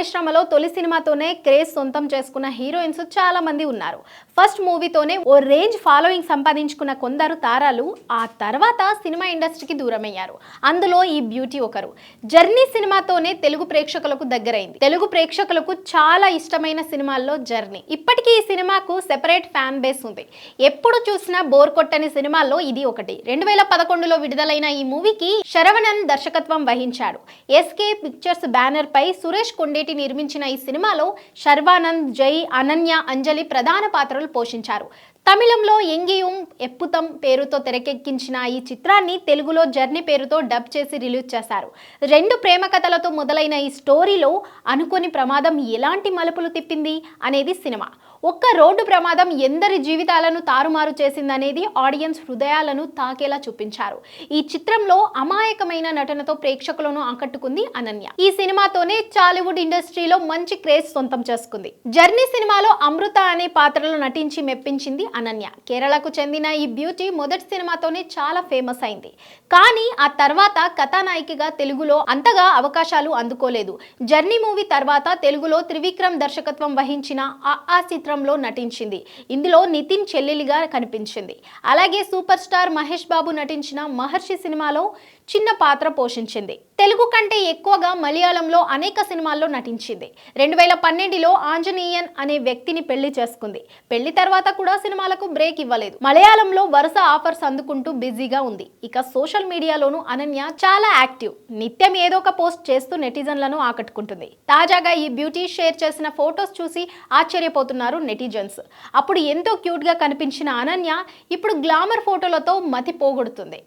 పరిశ్రమలో తొలి సినిమాతోనే క్రేజ్ సొంతం చేసుకున్న హీరోయిన్స్ చాలా మంది ఉన్నారు. ఫస్ట్ మూవీతోనే ఓ రేంజ్ ఫాలోయింగ్ సంపాదించుకున్న కొందరు తారాలు ఆ తర్వాత సినిమా ఇండస్ట్రీకి దూరమయ్యారు. అందులో ఈ బ్యూటీ ఒకరు. జర్నీ సినిమాతోనే తెలుగు ప్రేక్షకులకు దగ్గరైంది. తెలుగు ప్రేక్షకులకు చాలా ఇష్టమైన సినిమాల్లో జర్నీ. ఇప్పటికీ ఈ సినిమాకు సెపరేట్ ఫ్యాన్ బేస్ ఉంది. ఎప్పుడు చూసినా బోర్ కొట్టని సినిమాల్లో ఇది ఒకటి. రెండు వేల పదకొండులో విడుదలైన ఈ మూవీకి శరవణన్ దర్శకత్వం వహించాడు. ఎస్కే పిక్చర్స్ బ్యానర్ పై సురేష్ కొండేటి నిర్మించిన ఈ సినిమాలో శర్వానంద్ జై అనన్య అంజలి ప్రధాన పాత్రలు పోషించారు. తమిళంలో ఎంగియుం ఎప్పుతం పేరుతో తెరకెక్కించిన ఈ చిత్రాన్ని తెలుగులో జర్నీ పేరుతో డబ్ చేసి రిలీజ్ చేశారు. రెండు ప్రేమ కథలతో మొదలైన ఈ స్టోరీలో అనుకోని ప్రమాదం ఎలాంటి మలుపులు తిప్పింది అనేది సినిమా. ఒక్క రోడ్డు ప్రమాదం ఎందరి జీవితాలను తారుమారు చేసిందనేది ఆడియన్స్ హృదయాలను తాకేలా చూపించారు. ఈ చిత్రంలో అమాయకమైన నటనతో ప్రేక్షకులను ఆకట్టుకుంది అనన్య. ఈ సినిమాతోనే చాలీవుడ్ ఇండస్ట్రీలో మంచి క్రేజ్ సొంతం చేసుకుంది. జర్నీ సినిమాలో అమృత అనే పాత్రలో నటించి మెప్పించింది అనన్య. కేరళకు చెందిన ఈ బ్యూటీ మొదటి సినిమాతోనే చాలా ఫేమస్ అయింది. కానీ ఆ తర్వాత కథానాయికగా తెలుగులో అంతగా అవకాశాలు అందుకోలేదు. జర్నీ మూవీ తర్వాత తెలుగులో త్రివిక్రమ్ దర్శకత్వం వహించిన ఆ ఆ చిత్రంలో నటించింది. ఇందులో నితిన్ చెల్లెలిగా కనిపించింది. అలాగే సూపర్ స్టార్ మహేష్ బాబు నటించిన మహర్షి సినిమాలో చిన్న పాత్ర పోషించింది. తెలుగు కంటే ఎక్కువగా మలయాళంలో అనేక సినిమాల్లో నటించింది. రెండు వేల పన్నెండులో ఆంజనేయన్ అనే వ్యక్తిని పెళ్ళి చేసుకుంది. పెళ్ళి తర్వాత కూడా సినిమాలకు బ్రేక్ ఇవ్వలేదు. మలయాళంలో వరుస ఆఫర్స్ అందుకుంటూ బిజీగా ఉంది. ఇక సోషల్ మీడియాలోనూ అనన్య చాలా యాక్టివ్. నిత్యం ఏదో ఒక పోస్ట్ చేస్తూ నెటిజన్లను ఆకట్టుకుంటుంది. తాజాగా ఈ బ్యూటీ షేర్ చేసిన ఫొటోస్ చూసి ఆశ్చర్యపోతున్నారు నెటిజన్స్. అప్పుడు ఎంతో క్యూట్గా కనిపించిన అనన్య ఇప్పుడు గ్లామర్ ఫోటోలతో మతి పోగొడుతుంది.